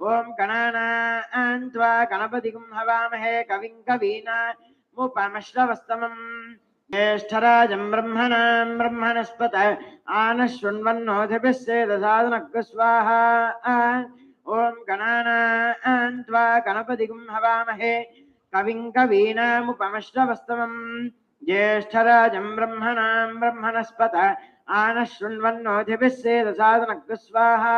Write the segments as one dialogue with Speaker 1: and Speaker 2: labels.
Speaker 1: ఓం గణానాన్వా గణపతిగుం హవామహే కవిం కవీనా ముపమశ్రవస్తమం. జ్యేష్ఠరాజం బ్రహ్మణాం బ్రహ్మణస్పత ఆనశృణ్వన్నోధిభిస్సేదసాదనగ్రస్వాహ ఓం గణానాన్వా గణపతిగుం హవామహే కవిం కవీనాముపమశ్రవస్తమం జ్యేష్ఠరాజం బ్రహ్మణాం బ్రహ్మణస్పత ब्रह्मणस्पत आनशृण्वन्नोधिभिः सेदसादनः स्वाहा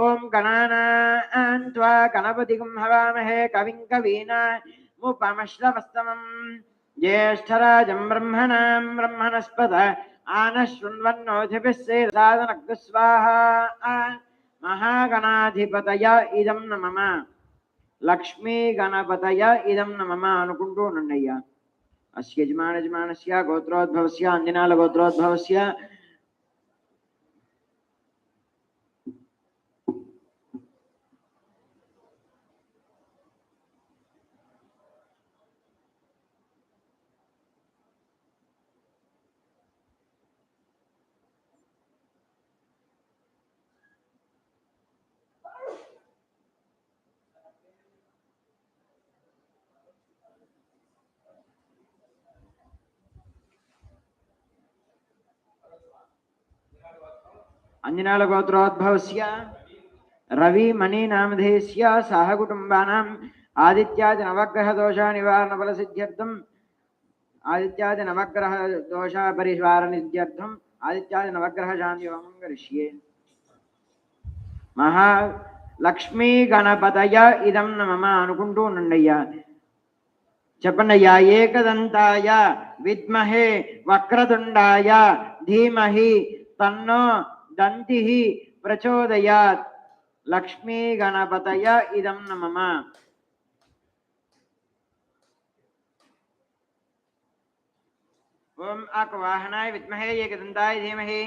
Speaker 1: ॐ गणानान्त्वा गणपतिगुं हवामहे कविं कवीनामुपमश्रवस्तमम् ज्येष्ठराजं ब्रह्मणां ब्रह्मणस्पत आनशृण्वन्नोधिभिः सेदसादनः स्वाहा మహాగణాధిపతయ ఇదం నమమ లక్ష్మీ గణపతయ ఇదం నమమ అనుకుంటూ ఉండండి अस्य यजमानयजमानस्य गोत्रोद्भवस्य अन्यनालगोत्रोद्भवस्य అంజనాల గోత్రోద్భవస్య రవి మణి నామధేయస్య సహ కుటుంబానాం ఆదిత్యాది నవగ్రహ దోష నివారణ బల సిద్ధ్యర్థం ఆదిత్యాది నవగ్రహ దోష పరివారణ సిద్ధ్యర్థం ఆదిత్యాది నవగ్రహ శాంతి హోమం కరిష్యే. మహా లక్ష్మీ గణపతయ ఇదం నమమ అనుకుంటూ ఉండండి అయ్యా చెప్పండి అయ్యా ఏకదంతాయ విద్మహే వక్రతుండాయ ధీమహి తన్నో दंति प्रचोदया लक्ष्मी गणपत इदम न मम ओम आकवाहनाय विद्महे एकदंताय धीमहि।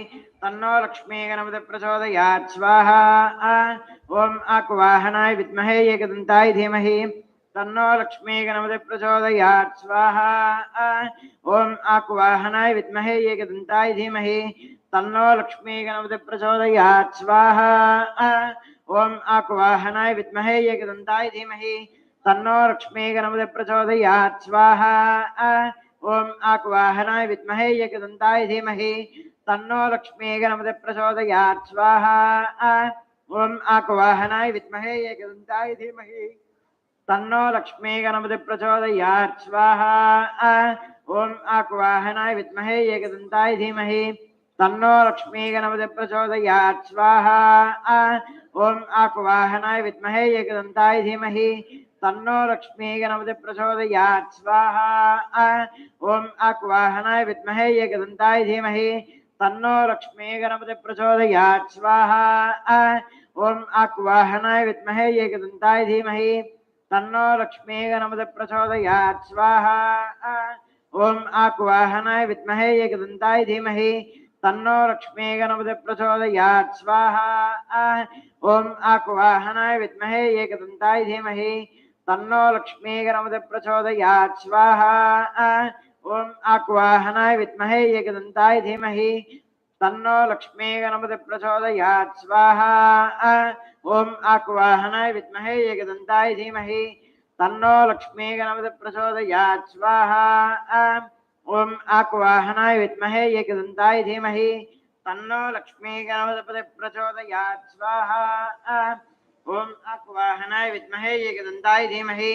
Speaker 1: तन्नो लक्ष्मी गणपत प्रचोदयात्। स्वाहा। ओम आकवाहनाय विद्महे एकदंताय धीमहि। तन्नो लक्ष्मी गणपति प्रचोदयात्। स्वाहा। ओम आकुवाहनाय विद्महे एकदंताय धीमहि। तन्नो लक्ष्मी गणपति प्रचोदयात्। स्वाहा। ओम आकुवाहनाय विद्महे एकदंताय धीमहि। तन्नो लक्ष्मी गणपति प्रचोदयात्। स्वाहा। ओम आकुवाहनाय विद्महे एकदंताय धीमहि। तन्नो लक्ष्मी गणपति प्रचोदयात्। स्वाहा। ओम आकुवाहनाय विद्महे एकदंताय धीमहि। तन्नो लक्ष्मी गणपति प्रचोदयात् स्वाहा ओम आकुवाहनाय विद्महे एकदंताय धीमहि तन्नो लक्ष्मी गणपति प्रचोदयात् स्वाहा ओम आकुवाहनाय विद्महे एकदंताय धीमहि तन्नो लक्ष्मी गणपति प्रचोदयात् स्वाहा ओम आकुवाहनाय विद्महे एकदंताय धीमहि तन्नो लक्ष्मी गणपति प्रचोदयात् स्वाहा ओम आकुवाहनाय विद्महे एकदंताय धीमहि तन्नो लक्ष्मीगणपतिप्रचोदयात्। स्वाहा। ओम आकुवाहनाय विद्महे एकदन्ताय धीमहि। तन्नो लक्ष्मीगणपतिप्रचोदयात्। स्वाहा। ओम आकुवाहनाय विद्महे एकदन्ताय धीमहि। तन्नो प्रचोदया स्वाहा। ओम आकुवाहनाय विद्महे एकदन्ताय धीमहि। तन्नो लक्ष्मी गणपति प्रचोदयात् स्वाहा ओम आकुवाहनाय विद्महे एकदंताय धीमहि। तन्नो लक्ष्मी गणपति प्रचोदयात् स्वाहा ओम आकुवाहनाय विद्महे एकदंताय धीमहि। तन्नो लक्ष्मी गणपति प्रचोदयात् स्वाहा ओम आकुवाहनाय विद्महे एकदंताय धीमहि।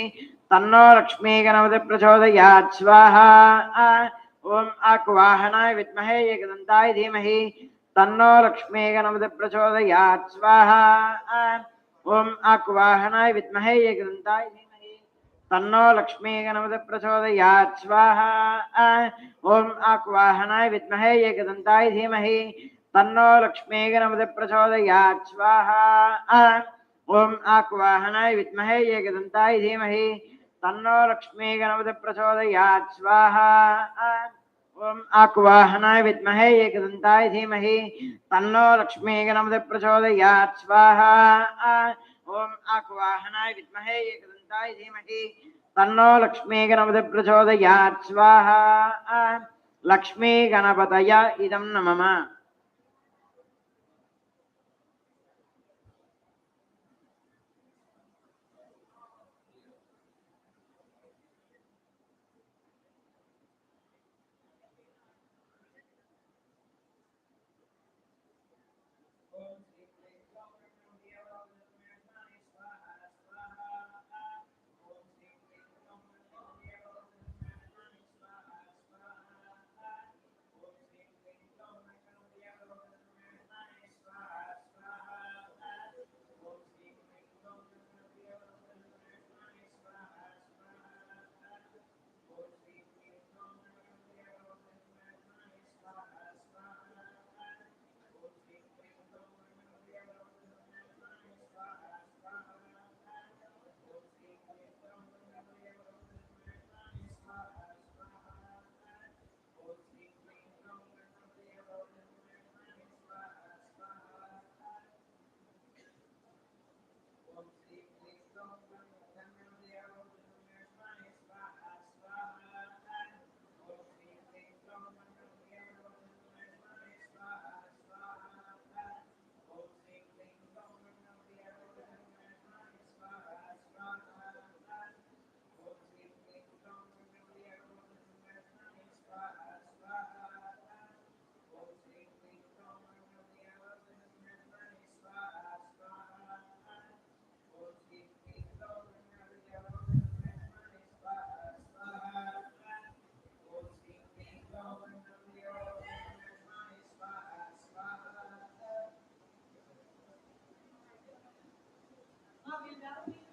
Speaker 1: तन्नो लक्ष्मी गणपति प्रचोदयात् स्वाहा ధీమహి తన్నో లక్ష్మీ ఓం ఆకువాహనాయ విద్మహే ఏకదంతాయ ధీమహి తన్నో లక్ష్మీ గణపతి ప్రచోదయాత్ స్వాహ ఓం ఆకువాహనాయ విద్మహే ఏకదంతాయ ధీమహి తన్నో లక్ష్మీ గణపతి ప్రచోదయాత్ స్వాహ ఓం ఆకువాహనాయ విద్మహే ఏకదంతాయ ధీమహి తన్నో లక్ష్మీ గణపతి ప్రచోదయాత్ స్వాహ ఓం ఆకువాహనాయ విద్మహే ఏకదంతాయ ధీమహి తన్నో లక్ష్మీ గణపతి ప్రచోదయాత్ స్వాహ ఓం ఆకువాహనాయ విద్మహే ఏకదంతాయ ధీమహి తన్నో లక్ష్మీ గణపతి ప్రచోదయాత్ స్వాహ ఓం ఆకువాహనాయ విద్మహే ఏకదంతాయ ధీమహి తన్నో లక్ష్మీ గణపతి ప్రచోదయాత్ స్వాహ లక్ష్మీ గణపతయ ఇదం నమమ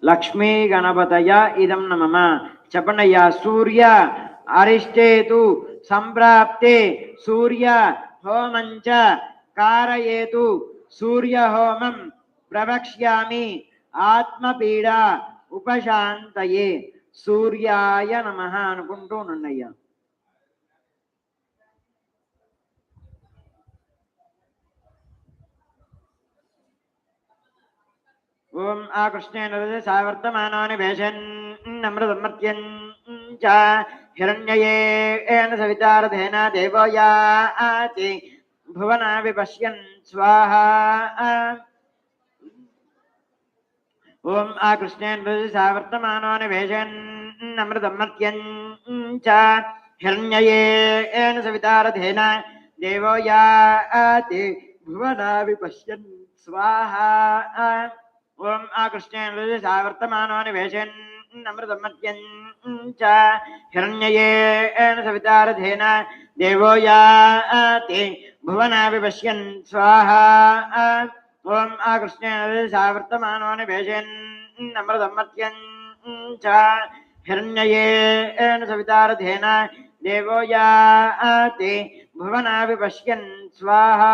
Speaker 1: లక్ష్మీ గణపతయ ఇదం నమమ చెప్పండయ్యా సూర్య అరిష్టేతు సంప్రాప్తే సూర్య హోమంచ కారయేతు సూర్య హోమం ప్రవక్ష్యామి ఆత్మపీడ ఉపశాంతయే. సూర్యాయ నమ అనుకుంటూ నన్నయ్యా ఓం ఆకృష్ణేన సావర్తమానాన్ని వేషన్ అమృతమర్త్యం చ హిరణ్యయేన సవితారథేన దేవోయాతి భువన విపశ్యన్ స్వాహ ఓం ఆకృష్ణేన సావర్తమానాన్ని వేషన్ అమృతమర్త్యం చ హిరణ్యయేన సవితారథేన దేవోయాతి భువన విపశ్యన్ స్వాహ ओम आकृष्ण सवर्तमान वेशयन् अमृतमत्यञ्च हिरण्ययेन सवितारथेन देवो याति भुवनापि पश्यन् स्वाहा ओम आकृष्ण सवर्तमान वेशयन् अमृतमत्यञ्च हिरण्ययेन सवितारथेन देवो याति भुवनापि पश्यन् स्वाहा।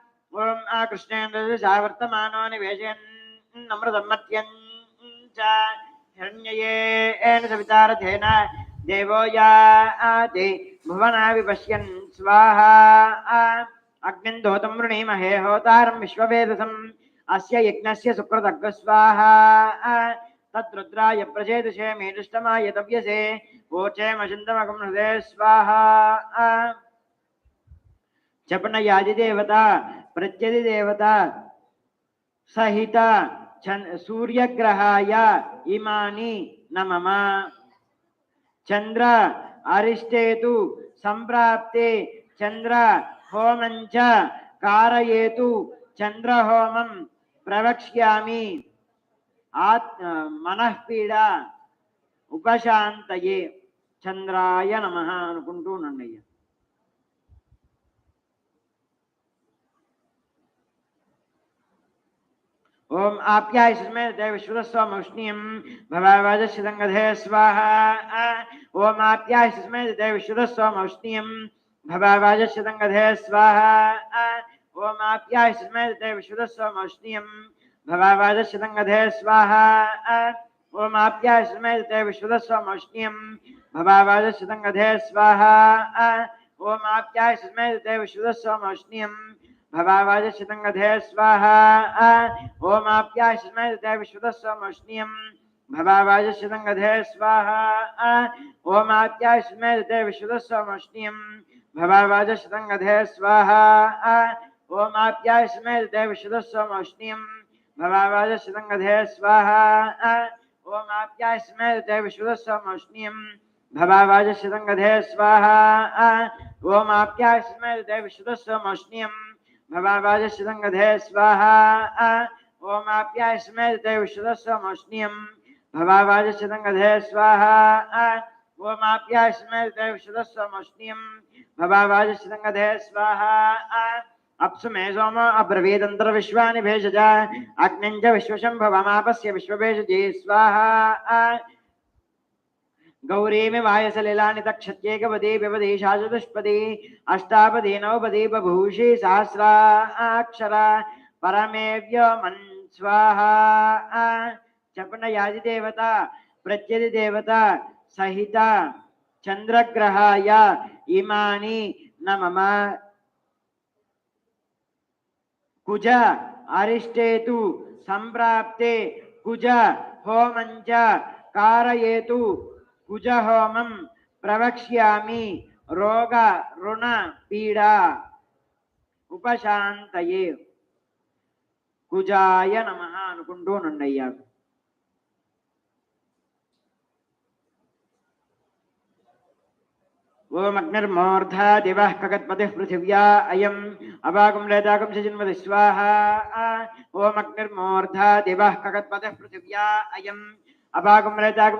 Speaker 1: ఓం ఆ కృష్ణేంద్ర సావర్తమానాని వేషన్నమృతమర్త్యం చ హిరణ్యయేన సవితారథేన దేవో యాతి భువన విపశ్యన్ స్వాహా. అగ్నిం దోతం వృణీమహే హోతారం విశ్వవేదసం అస్య యజ్ఞస్య సుకృతగ్గ స్వాహా తద్రుద్రాయ ప్రచేతుషే మేనుష్టమాయ తవ్యసే ఓచేమచింతమకం హృదయ స్వాహా. చెప్పన యాది దేవత ప్రత్యది దేవత సహిత సూర్యగ్రహాయ ఇమాని నమమ. చంద్ర అరిష్టేతు సంప్రాప్తే చంద్ర హోమంచ కారయేతు చంద్రహోమం ప్రవక్ష్యామి. ఆత్ మనఃపీడ ఉపశాంతయే చంద్రాయ నమ అనుకుంటూ ओम आप्याय सुस्मे देवेश्वर स्वमौष्णीयम भवावज शिलंगधे स्वाहा। ओम आप्याय सुस्मे देवेश्वर स्वमौष्णीयम भवावज शिलंगधे स्वाहा। ओम आप्याय सुस्मे देवेश्वर स्वमौष्णीयम भवावज श्रृंगधे स्वाहा। ओम आप्याय सुस्मे देवेश्वर स्वमौष्णीयम भवावज शिलंगधे स्वाहा। ओम आप्याय सुस्मे देवेश्वर स्वमौष्णीयम भवावजशतङ्गधे स्वाहा ॐ आप्याश्रमे तथा विश्वतस्वमुष्णीयम् भवावजशतङ्गधे स्वाहा ॐ आप्याश्रमे तथा विश्वतस्वमुष्णीयम् भवावजशतङ्गधे स्वाहा ॐ आप्याश्रमे तथा विश्वतस्वमुष्णीयम् भवावजशतङ्गधे स्वाहा ॐ आप्याश्रमे तथा विश्वतस्वमुष्णीयम् भवावजशतङ्गधे स्वाहा ॐ आप्याश्रमे तथा विश्वतस्वमुष्णीयम् नवावाज श्रृंगधे स्वाहा। ओम आप्याय स्मय देवशदस्वमोष्णियम श्रृंगधे स्वाहा। ओम आप्याय स्मय देवशदस्वमोष्णियम भवावाज स्वाहा। अप्सु मे सोम अब्रवीदंतर विश्वानि भेषजा अग्निञ्च विश्वशम्भवमापस्य विश्वभेषजे स्वाहा। गौरी में वाय वायस लीलानि तक्षत्येकपदे व्यवदेशाचतुष्पदे अष्टापदे नवपदे बभूषे सहस्राक्षरा परमेव्य मन् स्वाहा चपन चपनयादि देवता प्रत्यदि देवता सहिता चंद्रग्रहाय इमानि न मम कुज अरिष्टे तु संप्राप्ते कुज होमं च कारयेतु कुजहोमं प्रवक्ष्यामि रोग ऋण पीड़ा उपशांत कुजा नम अटू नंडय्या ओमग्निर्मोर्धा दिव खगत्पति पृथिव्या अयम अवागुमलेदागम सजिन्म स्वाहा। ओमग्निर्मोर्धा दिव खगत्पति पृथिव्या अयम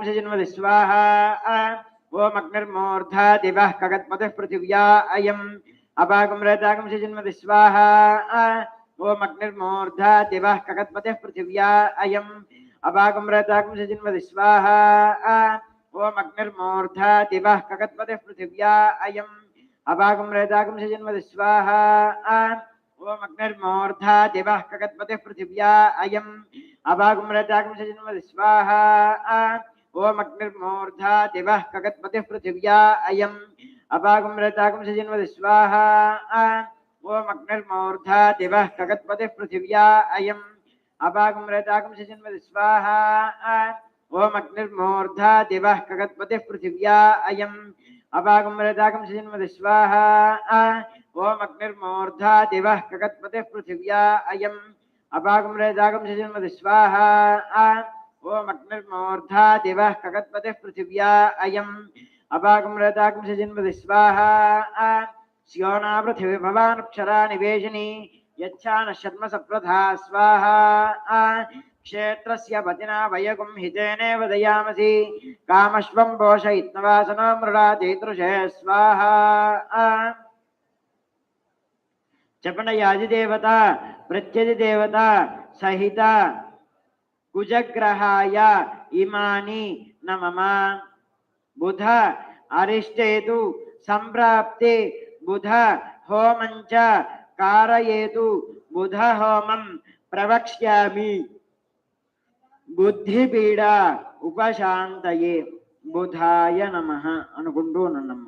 Speaker 1: सजिन्वति स्वाहा ओम अग्निर्मूर्धा दिवः कगत्पतिः पृथिव्या अयम्। सजिन्वति स्वाहा ओम अग्निर्मूर्धा दिवः कगत्पतिः पृथिव्या अयम्। सजिन्वति स्वाहा ओम अग्निर्मूर्धा दिवः कगत्पतिः पृथिव्या अयम्। सजन्मति स्वाहा ओम अग्निर्मूर्धा दिवः कगत्पतिः पृथिव्या, अयम् अभागं रेदागं सजन्मति स्वाहा ओम अग्निर्मूर्धा दिवः कगत्पतिः पृथिव्या, अयम् अभागं रेदागं सजन्मति स्वाहा ओम अग्निर्मूर्धा दिवः कगत्पतिः पृथिव्या, अयम् अभागं रेदागं सजन्मति स्वाहा ओम अग्निर्मूर्धा दिवः कगत्पतिः पृथिव्या, अयम् अभागं मृदागं सजन्मति स्वाहा ओम अग्निर्मूर्धा दिवः पृथिव्या अयम्। अभागं मृदागं सजन्मति स्वाहा ओम अग्निर्मूर्धा दिवः पृथिव्या अयम्। मृदागं सजन्मति स्वाहा स्योना पृथिवी भवानक्षरा निवेशिनी। यच्छान शर्म सप्रधा स्वाहा। क्षेत्रस्य पतिना वयगुं हितेनेव दयामसि। पोषयित्नवासनो स्वाहा। చెప్పండి యాదిదేవత ప్రత్యధిదేవత సహిత కుజగ్రహాయ ఇమాని నమమ బుధ అరిష్టేతు సంప్రాప్తి బుధ హోమంచ కారయేతు బుధ హోమం ప్రవక్ష్యామి. బుద్ధిపీడ ఉపశాంతయే బుధాయ నమ అనుకుంటూ నన్నమ్మ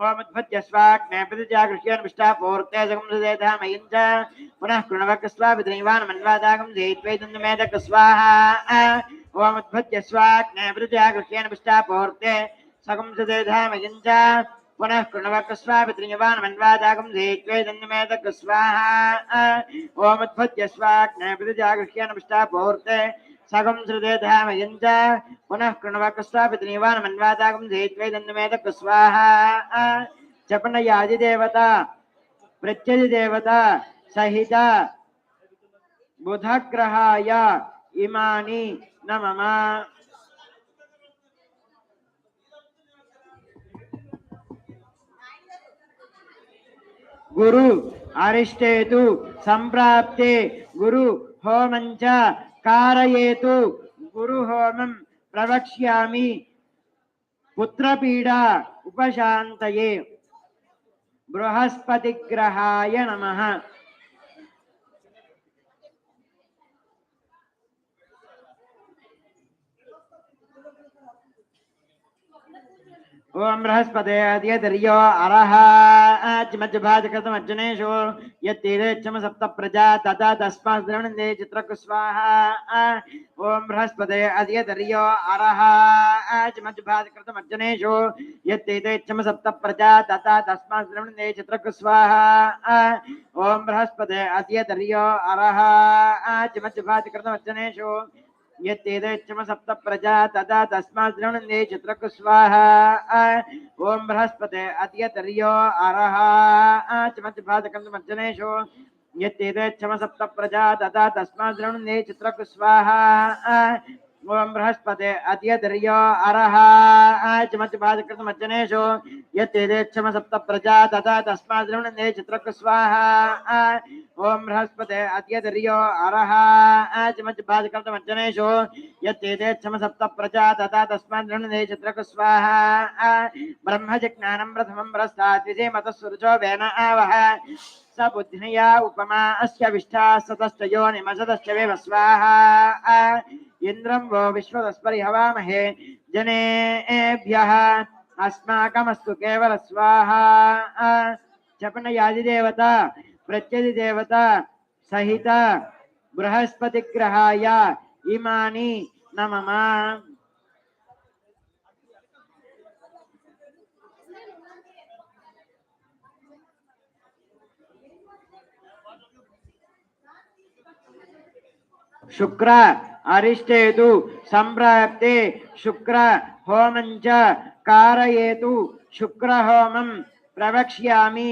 Speaker 1: ओमुद्भुत्यस्वाग्नेपतिजागृह्यनमिष्टापूर्ते सगंसदेधामयं च पुनः कृणवकस्वा विद्रैवान् मन्वादागं जयित्वैदन्दमेदकस्वाहा ओमुद्भुत्यस्वाग्नेपतिजागृह्यनमिष्टापूर्ते सगंसदेधामयं च पुनः कृणवकस्वा विद्रैवान् मन्वादागं जयित्वैदन्दमेदकस्वाहा ओमुद्भुत्यस्वाग्नेपतिजागृह्यनमिष्टापूर्ते सगं సగం శృతేధామయం చ. పునః కృణవకస్వాపితనీవాన్ మన్వాతాకం జయత్వేదన్యమేత కుస్వాహ చపనయాదిదేవత ప్రత్యధిదేవత సహిత బుధగ్రహాయ ఇమాని నమమ గురు అరిష్టేతు సంప్రాప్తే గురు హోమంచ कारयेतु। गुरुहोमं प्रवक्ष्यामि। पुत्रपीडा उपशान्तये। बृहस्पतिग्रहाय नमः। ओम बृहस्पते अद्यतर्यो अरः मज्जभाजकृतमर्जुनेषु यत्तीरेच्छम सप्त प्रजा तथा तस्मात् द्रवणन्दे चित्रकुस्वाहा। ओम बृहस्पते अद्यतर्यो अरः मज्जभाजकृतमर्जुनेषु यत्तीरेच्छम सप्त प्रजा तथा तस्मात् द्रवणन्दे चित्रकुस्वाहा। ओम बृहस्पते अद्यतर्यो अरः मज्जभाजकृतमर्जुनेषु यत्तेदेच्छम सप्त प्रजा तदा तस्मात् द्रवणन्दे चित्रकुस्वाहा ओम बृहस्पते अद्यतर्यो अरः। चमत्पादकन्दमर्जनेषु यत्तेदेच्छम सप्त प्रजा तदा तस्मात् द्रवणन्दे चित्रकुस्वाहा ओम बृहस्पते अद्यतर्यो अरः। चमत्पादकृतमर्जनेषु यत्तेदेच्छम सप्त प्रजा तदा तस्मात् द्रवणन्दे चित्रकुस्वाहा ओम बृहस्पते अद्यतर्यो अरः यत्तेदेच्छम सप्त प्रजा तदा तस्मात् द्रवणन्दे चित्रकुस्वाहा ब्रह्मजिज्ञानं वेन आवह। स उपमा अस्य विष्ठा सतश्चयो निमसतश्च स्वाहा। इन्द्रं वो विश्वतस्परि हवामहे जनेभ्यः। अस्माकमस्तु केवल स्वाहा। चपन ప్రత్యది దేవత సహిత బృహస్పతి గ్రహాయ ఇమాని నమమా శుక్ర అరిష్టేతు సంప్రాప్తే శుక్ర హోమం చారయేతు కారయేతు శుక్రహోమం ప్రవక్ష్యామి.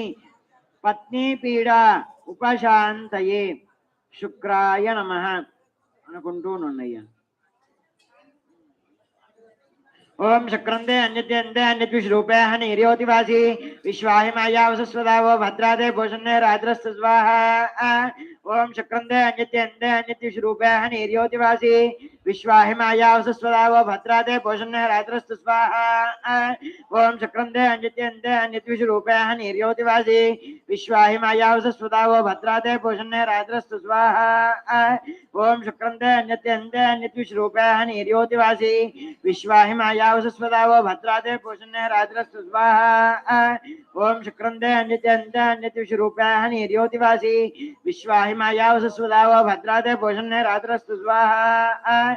Speaker 1: పత్నీపీడ ఉపశాంతయే శుక్రాయ నమ అనుకుంటూ నున్నయ్య ఓం శుక్రందే అన్యత్యందే అన్యద్విషరూపే నీర్యోతివాసి విశ్వాహి మాయావసస్వదావో భద్రాదే భూషణే రాద్రస్త స్వాహ ఓం శుక్రందే అన్యత్యందే అన్యద్విషరూపే विश्वाहिमायावसस्वदावो भद्रादे भोषन्ने रात्रस्तु स्वाहा। ओम चक्रन्दे अन्यत्यन्ते अन्यद्विषरूपेः निर्योतिवासि। विश्वाहिमायावसस्वदावो भद्रादे भोषन्ने रात्रस्तु स्वाहा। ओम चक्रन्दे अन्यत्यन्ते अन्यद्विषरूपेः निर्योतिवासि। विश्वाहिमायावसस्वदावो भद्रादे भोषन्ने रात्रस्तु स्वाहा। ओम चक्रन्दे अन्यत्यन्ते अन्यद्विषरूपेः निर्योतिवासि। विश्वाहिमायावसस्वदावो भद्रादे भोषन्ने रात्रस्तु स्वाहा।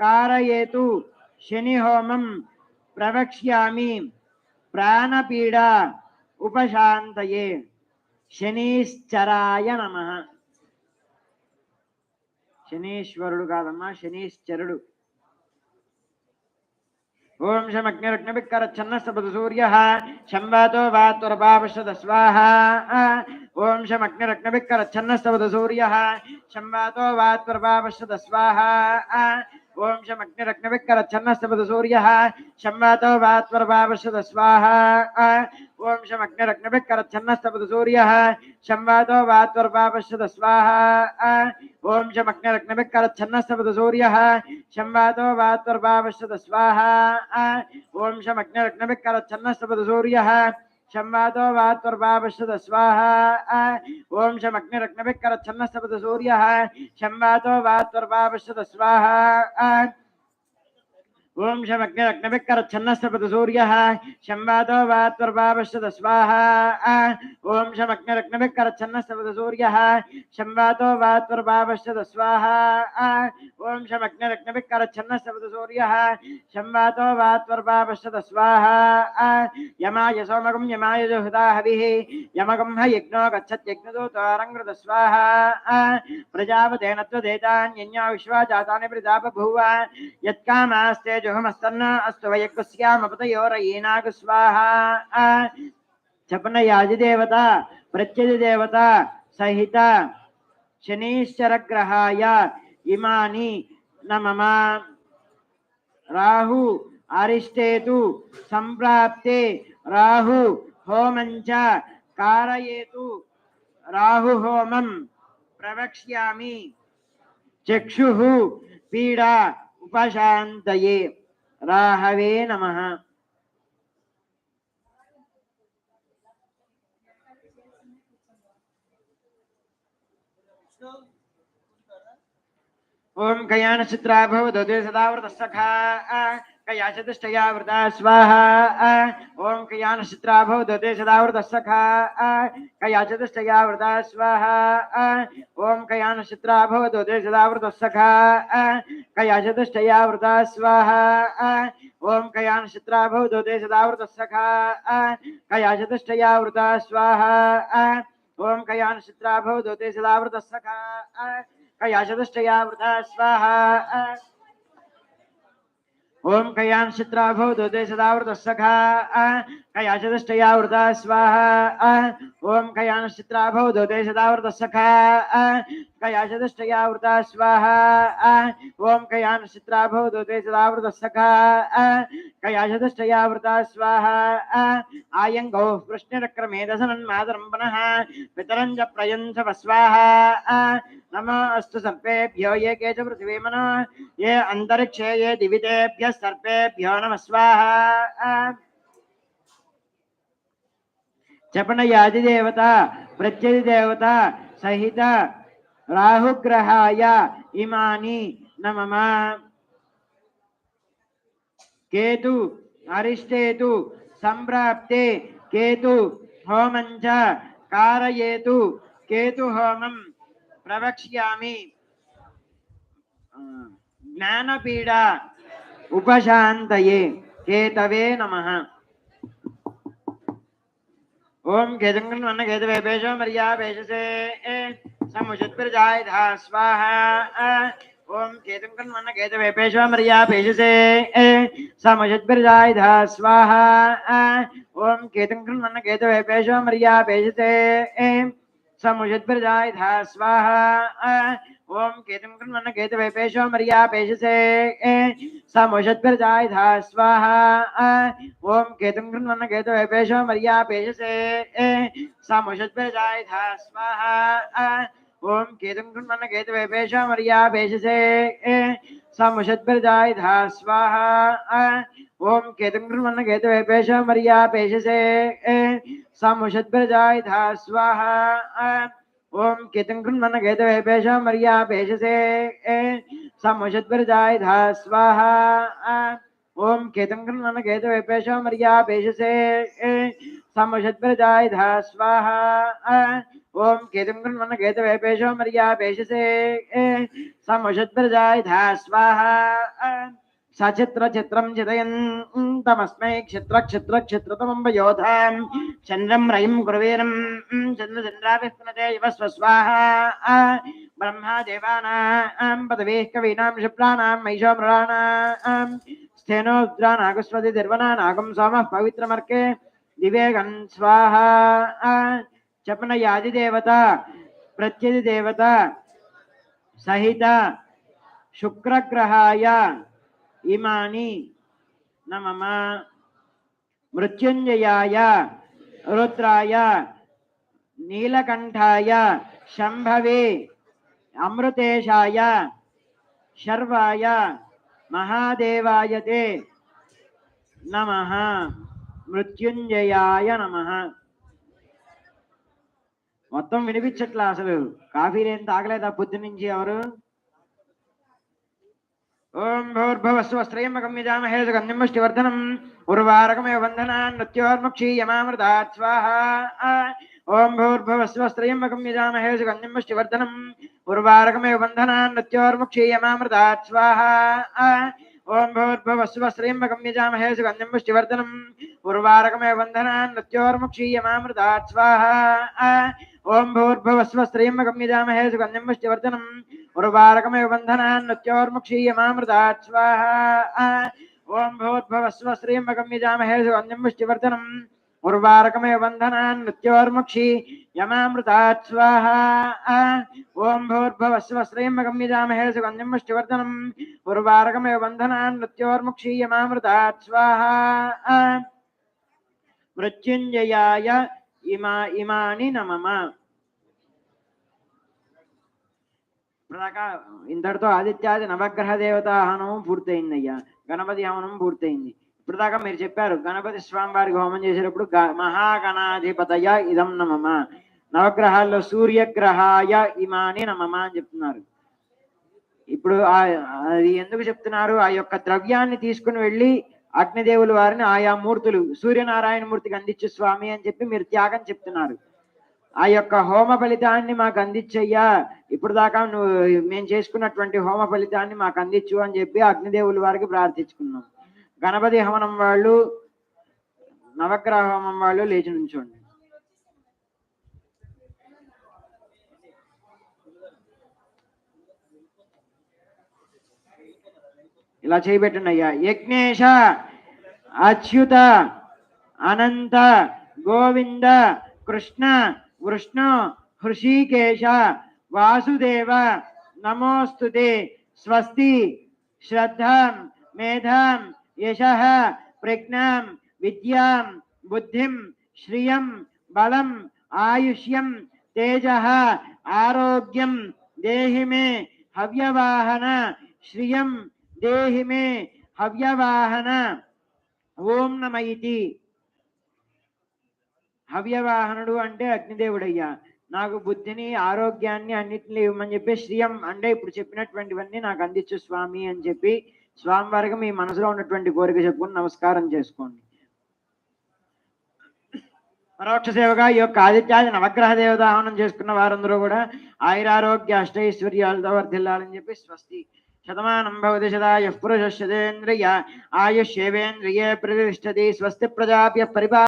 Speaker 1: కారయేతు శనిహోమం ప్రవక్ష్యామి ప్రాణపీడ ఉపశాంతయే శనీశ్చరాయ నమ శనీశ్వరుడు కాదమ్మా శనీశ్చరుడు। ఓం శమగ్నిరగ్నిభిక్కరచ్ఛన్న సపదు సూర్య। शम्वातो वातुर्वापश्यत स्वाहा। ॐ शमग्निरग्नभिक्करच्छन्नस्तवद सूर्यः। शम्वातो वातुर्वापश्यत स्वाहा। ॐ शमग्निरग्नभिक्करच्छन्नस्तवद सूर्यः। शम्वातो वात्वर्वापश्यत स्वाहा। ॐ शमग्निरग्नभिक्करच्छन्नस्तवद सूर्यः। शम्वातो वात्वर्वापश्यत स्वाहा। ॐ शमग्निरग्नभिक्करच्छन्नस्तवद सूर्यः। शम्वातो वात्वर्वापश्यत स्वाहा। सूर्यः। यः शम्वातो वात्पर्वापश्यदस्वाः ॐ शमग्निरग्नभिः करच्छन्न सपदसूर्यः शम्वातो वात्पर्वापश्यदस्वाः ओम शमग्निरग्नभिक्करच्छन्नस्तपदसूर्यः शम्वादो स्वाहा ओम शमग्निरग्नभिक्करच्छन्नस्तपदसूर्यः शम्वादो स्वाहा ओम शमग्निरग्नभिक्करच्छन्नस्तपदसूर्यः शम्वादो स्वाहा यमाय सोमगम यमाय जुहृदाहविः यमगम ह यज्ञो गच्छत्यज्ञदूतारङ्कृतस्वाहा प्रजापतेन त्वदेतान्यन्या विश्वा जातानि प्रजापभूव। यत्कामास्ते జుహమస్తన్న అస్తు వయక్కుస్యామపతయోరయీనాగు స్వాహ. చపన యాజిదేవత ప్రత్యధిదేవత సహిత శనీశ్వరగ్రహాయ ఇమాని నమమ. రాహు అరిష్టేతు సంప్రాప్తే రాహు హోమంచ కారయేతు రాహు హోమం ప్రవక్ష్యామి. చక్షు పీడా उपशान्तये राहवे नमः। ओम कल्याण चित्राभव दद्वे सदावृत सखा कया चतुष्टया वृता स्वाहा ओं कया नक्षत्रा भवदते सदावृतसखा कया चतुष्टया वृता स्वाहा ओं कया नक्षत्रा भवदते सदावृतसखा कया चतुष्टया वृता स्वाहा ओं कया नक्षत्रा भवदते सदावृतसखा कया चतुष्टया वृता स्वाहा ओं कया नक्षत्रा भवदते सदावृतसखा कया चतुष्टया वृता स्वाहा ఓం కయాన్ చిత్రాభవదే సదావృత సఖా कयाचतुष्टया वृता स्वाहा ॐ कयानश्चित्राभौ दोते सदा वृतः सखा कयाचतुष्टया वृता स्वाहा ॐ कयानश्चित्राभौ दोते सदा वृतः सखा कयाचतुष्टया वृता स्वाहा आयं गौः कृष्णचक्रमे दशनन्मातरं पुनः पितरं च प्रयन्थ स्वाहा नमो अस्तु सर्पेभ्यो ये के च पृथिवीमनो ये अन्तरिक्षे ये दिवितेभ्यः सर्पेभ्यो नमः स्वाहा చెప్పండి యాదిదేవత ప్రత్యది దేవత సహిత రాహుగ్రహాయ ఇమాని నమమ కేతు అరిష్టేతు సంప్రాప్తే కేతు హోమంచ కారయేతు కేతు హోమం ప్రవక్ష్యామి. జ్ఞానపీడ ఉపశాంతయే కేతవే నమ. ओम केत वेपेशो मर्या पेशसे समुषत्प्रजाय धा स्वाहा। ओम केतंगन वन केत वेपेशो मर्या पेशसे धा स्वाहा। ओम केतंगन वन केत वेपेशो मर्या पेशसे समुषत्प्रजाय धा स्वाहा। ओम केतंगन वन केत वेपेशो मर्या पेशसे समुषत्प्रजाय धा स्वाहा ओम केतुं कृण्वन्न केतु वेपेशो मर्या पेशसे समुषद्भजाय धा स्वाहा ओम केतुं कृण्वन्न केतु वेपेशो मर्या पेशसे समुषद्भजाय धा स्वाहा ओम केतुं कृण्वन्न केतु वेपेशो मर्या पेशसे समुषद्भजाय धा स्वाहा ओम केतुं कृण्वन्न केतु वेपेशो मर्या पेशसे। समुषद्भजाय धा, स्वाहा। ओम केतुं कृण्वन्न केतु वेपेशो मर्या पेशसे। समुषद्भजाय धा, स्वाहा। ओम केतुं कृण्वन्न केतु वेपेशो मर्या पेशसे। समुषद्भजाय धा, स्वाहा। సచిత్రచిత్రం చిదయంతమస్మై క్షిత్ర క్షిత్ర క్షిత్రతమం వయోధాం చంద్రం రయం గురువీరం చంద్రచంద్రాభిస్మతే ఇవ స్వస్వాహ బ్రహ్మా దేవానాం పదవీః కవీనాం శుక్లానాం మైషోమృణానాం స్థేనోద్రా నాగస్వతి నిర్వనా నాగం సోమః పవిత్రమర్కే దివేగం స్వాహ చపన యాది దేవత ప్రత్యది దేవత సహిత శుక్రగ్రహాయ ఇమాని నమమ మృత్యుంజయాయ రుద్రాయ నీలకంఠాయ శంభవే అమృతేశాయ శర్వాయ మహాదేవాయ తే నమ. మృత్యుంజయాయ నమ. మొత్తం వినిపించట్లా అసలు. కాఫీ లేని తాగలేదా పొద్దు నుంచి ఎవరు? ఓం భూర్భువస్వస్త్రయమగమ్యజామహే సుగంధిముష్టివర్ధనం ఉర్వారకమేవ బంధనాన్ మృత్యోర్ముక్షీయమామృతాత్ స్వాహా ఓం భూర్భువస్వస్త్రయమగమ్యజామహే సుగంధిముష్టివర్ధనం ఉర్వారకమేవ బంధనాన్ మృత్యోర్ముక్షీయమామృతాత్ స్వాహా ఓం భూర్భువస్వస్త్రయమగమ్యజామహే సుగంధిముష్టివర్ధనం ఉర్వారకమేవ బంధనాన్ మృత్యోర్ముక్షీయమామృతాత్ స్వాహా ఓం భూర్భువస్వస్త్రయమగమ్యజామహే సుగంధిముష్టివర్ధనం उर्वारकमेव बन्धनान् नृत्योर्मुक्षीयमामृतात् स्वाहा। ॐ भवद्भवस्व श्रीमकं यजामहे सुगन्धिं मुष्टिवर्धनम् उर्वारकमेव सुगन्धिं मुष्टिवर्धनम् उर्वारकमेव बन्धनान् मृत्योर्मुक्षी यमामृतात् स्वाहा। मृत्युञ्जयाय इमा इमानि नमः। ఇప్పటిదాకా ఇంతటితో ఆదిత్యాది నవగ్రహ దేవత హవనం పూర్తయిందయ్యా. గణపతి హవనం పూర్తయింది. ఇప్పుడు దాకా మీరు చెప్పారు గణపతి స్వామి వారికి హోమం చేసేటప్పుడు మహాగణాధిపతయ ఇదం నమమ. నవగ్రహాల్లో సూర్యగ్రహాయ ఇమాని నమమ అని చెప్తున్నారు. ఇప్పుడు అది ఎందుకు చెప్తున్నారు? ఆ యొక్క ద్రవ్యాన్ని తీసుకుని వెళ్ళి అగ్నిదేవుల వారిని ఆయా మూర్తులు సూర్యనారాయణ మూర్తికి అందించు స్వామి అని చెప్పి మీరు త్యాగం చెప్తున్నారు. ఆ యొక్క హోమ ఫలితాన్ని మాకు అందించయ్యా. ఇప్పుడు దాకా నువ్వు మేము చేసుకున్నటువంటి హోమ ఫలితాన్ని మాకు అందించు అని చెప్పి అగ్నిదేవుల వారికి ప్రార్థించుకున్నాం. గణపతి హవనం వాళ్ళు నవగ్రహ హోమం వాళ్ళు లేచి నుంచోండి. ఇలా చేయబెట్టండియ్యా యజ్ఞేశ అచ్యుత అనంత గోవింద కృష్ణ विष्णु हृषिकेश वासुदेव नमोस्तुते स्वस्ति, श्रद्धा, मेधा, यश, प्रज्ञा, विद्या, बुद्धि, श्रिय, बलम आयुष्यम तेज आरोग्यम देहि मे हव्यवाहन, श्रिय देहि मे हव्यवाहन। ओम नमयती హవ్యవాహనుడు అంటే అగ్నిదేవుడయ్యా. నాకు బుద్ధిని ఆరోగ్యాన్ని అన్నిటిని ఇవ్వమని చెప్పి శ్రీయం అంటే ఇప్పుడు చెప్పినటువంటివన్నీ నాకు అందించు స్వామి అని చెప్పి స్వామి వారికి మీ మనసులో ఉన్నటువంటి కోరిక చెప్పుకుని నమస్కారం చేసుకోండి. పరోక్ష సేవగా ఈ యొక్క ఆదిత్యాది నవగ్రహ దేవత చేసుకున్న వారందరూ కూడా ఆయురారోగ్య అష్టైశ్వర్యాలతో వర్ధిల్లాలని చెప్పి స్వస్తి. శతమానం భవతి శతాయ పురుష శతేంద్రియ ఆయుష్యేవేంద్రియే ప్రతిష్టది స్వస్తి ప్రజాభ్య పరిపా